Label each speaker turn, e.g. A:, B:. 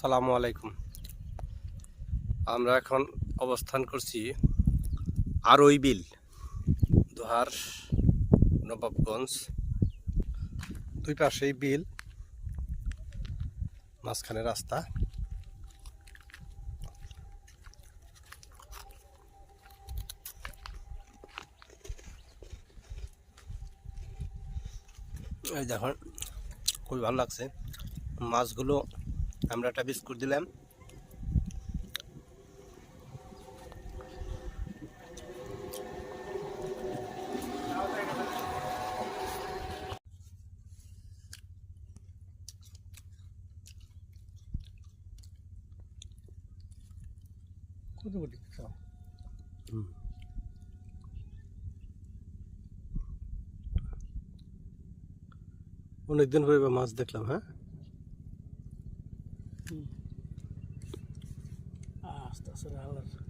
A: সালামু আলাইকুম। আমরা এখন অবস্থান করছি আরই বিল, দোহার, নবাবগঞ্জ, দুই পাশেই বিল, মাঝখানে রাস্তা। এই দেখুন খুবই ভালো লাগছে। মাছগুলো আমরা একটা বিস্কুট দিলাম।
B: কত
A: অনেকদিন পরে মাছ দেখলাম হ্যাঁ?
B: আস্তে আস্তে গাড়ি